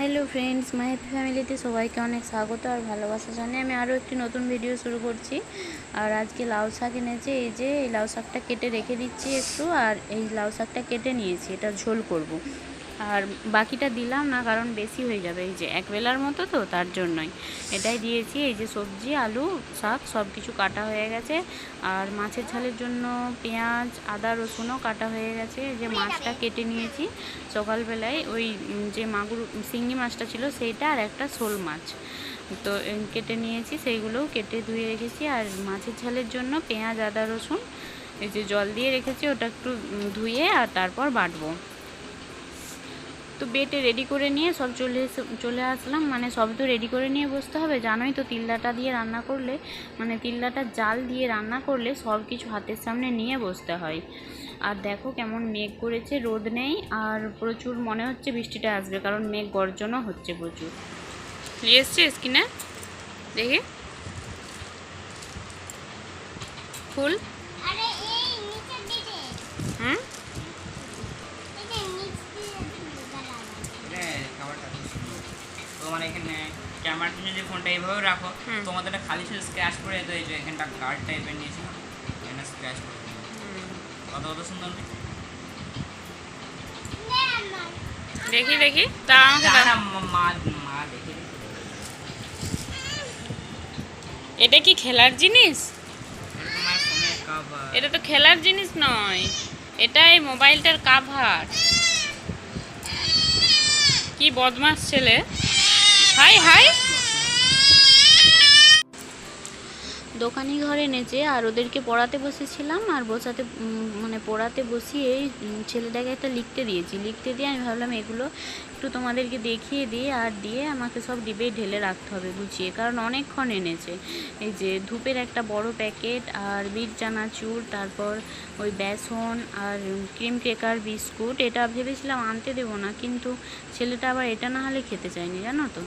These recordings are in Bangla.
হ্যালো ফ্রেন্ডস মাই হ্যাপি ফ্যামিলিতে সবাইকে অনেক স্বাগত আর ভালোবাসা জানিয়ে আমি আরও একটি নতুন ভিডিও শুরু করছি আর আজকে লাউ শাক এনেছে, এই যে এই লাউ শাকটা কেটে রেখে দিচ্ছি একটু, আর এই লাউ শাকটা কেটে নিয়েছি, এটা ঝোল করব। আর বাকিটা দিলাম না, কারণ বেশি হয়ে যাবে। এই যে এক বেলার মতো তো, তার জন্যই। এটাই দিয়েছি, এই যে সবজি, আলু, শাক, সব কিছু কাটা হয়ে গেছে। আর মাছের ঝালের জন্য পেঁয়াজ, আদা, রসুনও কাটা হয়ে গেছে। এই যে মাছটা কেটে নিয়েছি সকালবেলায়, ওই যে মাগুর শিঙ্গি মাছটা ছিল সেইটা আর একটা শোল মাছ। তো কেটে নিয়েছি, সেইগুলোও কেটে ধুয়ে রেখেছি। আর মাছের ঝালের জন্য পেঁয়াজ, আদা, রসুন, এই যে জল দিয়ে রেখেছি, ওটা একটু ধুয়ে আর তারপর বাটবো। তো বেটে রেডি করে নিয়ে সব চলে এসে চলে আসলাম। মানে সব তো রেডি করে নিয়ে বসতে হবে। জানোই তো তিল্লাটা দিয়ে রান্না করলে মানে তিল্লাটা জাল দিয়ে রান্না করলে সব কিছু হাতের সামনে নিয়ে বসতে হয়। আর দেখো কেমন মেঘ করেছে রোদ নেই। আর প্রচুর মনে হচ্ছে বৃষ্টিটা আসবে কারণ মেঘ গর্জনও হচ্ছে প্রচুর। নিয়ে এসছিস কিনা দেখি। ফুল? হুম এই যে নিচ দিয়ে দাঁড়ানো এটা খাবারটা খুব সুন্দর। তো মানে এখানে ক্যামেরার পিছনে যে ফোনটা এইভাবে রাখো। তোমাদের একটা খালি শুধু স্ক্র্যাচ করে তো এই যে এখানটা কার্ড টাইপের নিয়েছি। এখানে স্ক্র্যাচ করে কত কত সুন্দর দেখি দেখি। তা মা- এটা কি খেলার জিনিস? তোমার। এটা তো খেলার জিনিস নয়। এটা এই মোবাইলটার কাভার কি বদমাস ছেলে। হাই হাই। দোকানি ঘরে নেচে আর ওদেরকে পড়াতে বসেছিলাম আর বসাতে মানে পড়াতে বসিয়ে ছেলেটাকে একটা লিখতে দিয়েছি। লিখতে দিয়ে আমি ভাবলাম এগুলো একটু তোমাদেরকে দেখিয়ে দিয়ে আর দিয়ে আমাকে সব ডিবে ঢেলে রাখতে হবে গুছিয়ে, কারণ অনেকক্ষণ এনেছে। এই যে ধূপের একটা বড় প্যাকেট আর বিট চানাচুর তারপর ওই বেসন আর ক্রিম কেকার বিস্কুট, এটা ভেবেছিলাম আনতে দেবো না, কিন্তু ছেলেটা আবার এটা না হলে খেতে চায়নি, জানো তো?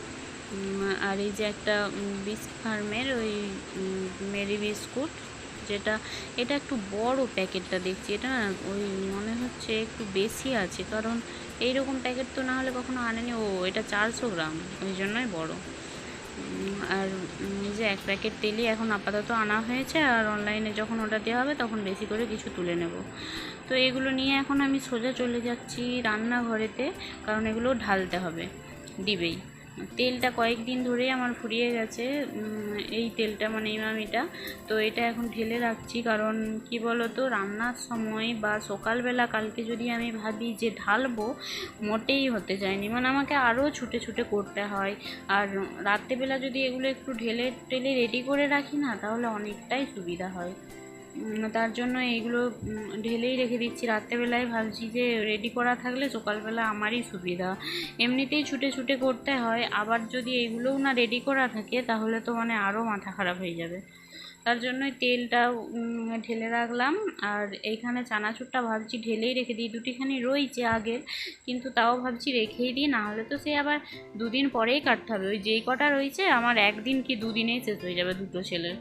আর এই যে একটা বিস ফার্মের ওই মেরি বিস্কুট। যেটা, এটা একটু বড় প্যাকেটটা দেখছি। এটা না ওই মনে হচ্ছে একটু বেশি আছে, কারণ এই রকম প্যাকেট তো না হলে কখনো আনেনি। ও, এটা চারশো গ্রাম, ওই জন্যই বড়। আর যে এক প্যাকেট তেলই এখন আপাতত আনা হয়েছে, আর অনলাইনে যখন ওটা দেওয়া হবে তখন বেশি করে কিছু তুলে নেব। তো এগুলো নিয়ে এখন আমি সোজা চলে যাচ্ছি রান্নাঘরেতে, কারণ এগুলো ঢালতে হবে ডিবেই তেলটা কয়েকদিন ধরেই আমার ফুরিয়ে গেছে এই তেলটা মানে ইমামিটা তো এটা এখন ঢেলে রাখছি কারণ কি বলো তো রান্নার সময় বা সকালবেলা কালকে যদি আমি ভাবি যে ঢালবো, মোটেই হতে চায়নি মানে আমাকে আরও ছুটে ছুটে করতে হয়। আর রাত্রেবেলা যদি এগুলো একটু ঢেলে টেলে রেডি করে রাখি না, তাহলে অনেকটাই সুবিধা হয়। তার জন্য এইগুলো ঢেলেই রেখে দিচ্ছি। রাত্রেবেলায় ভাবছি যে রেডি করা থাকলে সকালবেলা আমারই সুবিধা। এমনিতেই ছুটে ছুটে করতে হয়, আবার যদি এইগুলোও না রেডি করা থাকে, তাহলে তো মানে আরও মাথা খারাপ হয়ে যাবে। তার জন্যই তেলটা ঢেলে রাখলাম। আর এইখানে চানাচুরটা ভাবছি ঢেলেই রেখে দিই। দুটিখানি রয়েছে আগের, কিন্তু তাও ভাবছি রেখেই দিই। না হলে তো সে আবার দুদিন পরেই কাটতে হবে। ওই যেই কটা রয়েছে, আমার একদিন কি দুদিনেই শেষ হয়ে যাবে দুটো ছেলের।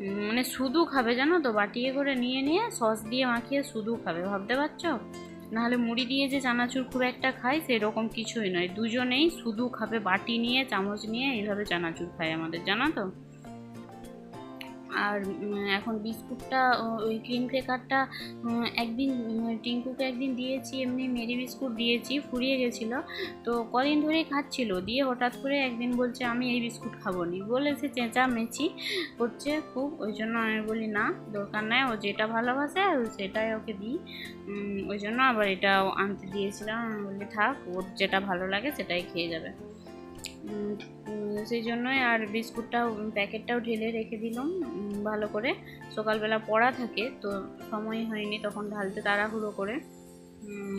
মানে শুধু খাবে জানো তো? বাটিয়ে করে নিয়ে নিয়ে সস দিয়ে মাখিয়ে শুধু খাবে, ভাবতে পারছ? নাহলে মুড়ি দিয়ে যে চানাচুর খুব একটা খায় সেরকম কিছুই নয়। দুজনেই শুধু খাবে, বাটি নিয়ে, চামচ নিয়ে, এইভাবে চানাচুর খায় আমাদের, জানো তো? আর এখন বিস্কুটটা ওই ক্রিম ক্রেকারটা একদিন টিঙ্কুকে একদিন দিয়েছি, এমনি মেরি বিস্কুট দিয়েছি, ফুরিয়ে গেছিল। তো কদিন ধরেই খাচ্ছিল, দিয়ে হঠাৎ করে একদিন বলছে, আমি এই বিস্কুট খাব নি বলেছে চেঁচা মেচি করছে খুব, ওই জন্য আমি বলি, না, দরকার নাই, ও যেটা ভালোবাসে, সেটাই ওকে দিই। ওই জন্য আবার এটাও আনতে দিয়েছিলাম, আমি বলি, থাক, ওর যেটা ভালো লাগে, সেটাই খেয়ে যাবে। সেই জন্যই আর বিস্কুটটাও, প্যাকেটটাও ঢেলে রেখে দিলাম ভালো করে। সকালবেলা পড়া থাকে, তো সময় হয়নি তখন ঢালতে তাড়াহুড়ো করে।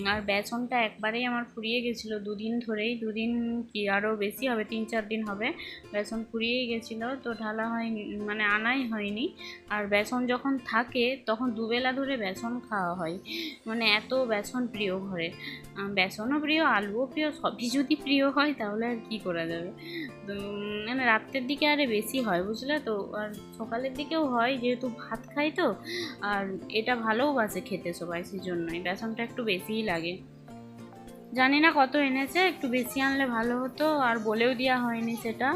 আর বেসনটা একবারেই আমার ফুরিয়ে গেছিল দুদিন ধরেই, দুদিন কি আরও বেশি হবে, তিন চার দিন হবে, বেসন ফুরিয়েই গেছিল, তো ঢালা হয়নি মানে আনাই হয়নি। আর বেসন যখন থাকে, তখন দুবেলা ধরে বেসন খাওয়া হয়। মানে এত বেসন প্রিয় ঘরে। বেসনও প্রিয়, আলুও প্রিয়, সবই যদি প্রিয় হয়, তাহলে আর কী করা যাবে? মানে রাত্রের দিকে আরে বেশি হয়, বুঝলে তো? আর সকালের দিকেও হয়, যেহেতু ভাত খাই তো, আর এটা ভালোও বাসে খেতে সবাই সেই জন্যই বেসনটা একটু বেশিই লাগে। জানি না কত এনেছে, একটু বেশি আনলে ভালো হতো, আর বলেও দেওয়া হয়নি সেটা।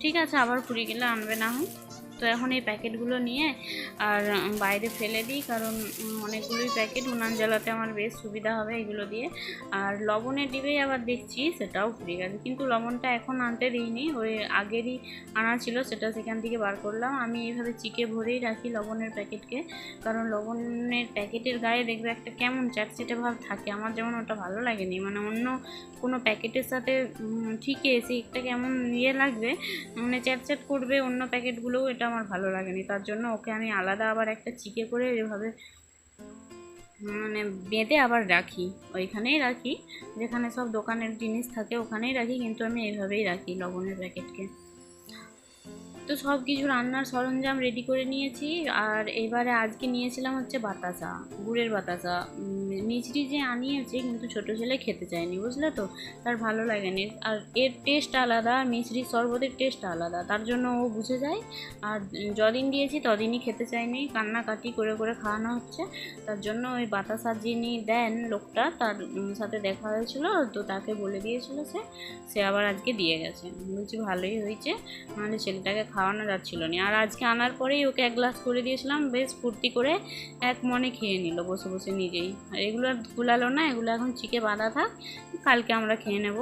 ঠিক আছে, আবার পুরী গেলে আনবে না হয়। তো এখন এই প্যাকেটগুলো নিয়ে আর বাইরে ফেলে দিই, কারণ অনেকগুলোই প্যাকেট। উনান জ্বালাতে আমার বেশ সুবিধা হবে এগুলো দিয়ে। আর লবণের ডিবেই আবার দেখছি, সেটাও ফুরিয়ে গেছে। কিন্তু লবণটা এখন আনতে দিইনি, ওই আগেরই আনা ছিল, সেটা সেখান থেকে বার করলাম। আমি এইভাবে চিকে ভরেই রাখি লবণের প্যাকেটকে, কারণ লবণের প্যাকেটের গায়ে দেখবে একটা কেমন চ্যাটচেটে ভাব থাকে। আমার যেমন ওটা ভালো লাগেনি মানে অন্য কোনো প্যাকেটের সাথে ঠিকই এসে একটা কেমন ইয়ে লাগবে মানে চ্যাটচ্যাট করবে অন্য প্যাকেটগুলোও, এটা আমার ভালো লাগেনি। তার জন্য ওকে আমি আলাদা আবার একটা চিকে করে এভাবে মানে বেঁধে আবার রাখি। ওইখানেই রাখি। যেখানে সব দোকানের জিনিস থাকে ওখানেই রাখি, কিন্তু আমি এইভাবেই রাখি লবণের প্যাকেটকে। তো সব কিছু রান্নার সরঞ্জাম রেডি করে নিয়েছি। আর এবারে আজকে নিয়েছিলাম হচ্ছে বাতাসা, গুড়ের বাতাসা। মিষ্টি যে আনিয়েছে কিন্তু ছোটো ছেলে খেতে চায়নি, বুঝলে তো? তার ভালো লাগেনি। আর এর টেস্ট আলাদা আর মিষ্টির শরবতের টেস্ট আলাদা। তার জন্য ও বুঝে যায়। আর যদিন দিয়েছি, তদিনই খেতে চায়নি। কান্নাকাটি করে করে খাওয়ানো হচ্ছে। তার জন্য ওই বাতাসা যিনি দেন লোকটা, তার সাথে দেখা হয়েছিল। তো তাকে বলে দিয়েছিল সে। সে আবার আজকে দিয়ে গেছে। বলছি ভালোই হয়েছে। নাহলে ছেলেটাকে খাওয়ানো যাচ্ছিল না। আর আজকে আনার পরেই ওকে এক গ্লাস করে দিয়েছিলাম, বেশ ফুর্তি করে এক মনে খেয়ে নিল বসে বসে নিজেই। আর এগুলো আর ধুলালো না, এগুলো এখন চিকে বাঁধা থাক, কালকে আমরা খেয়ে নেব।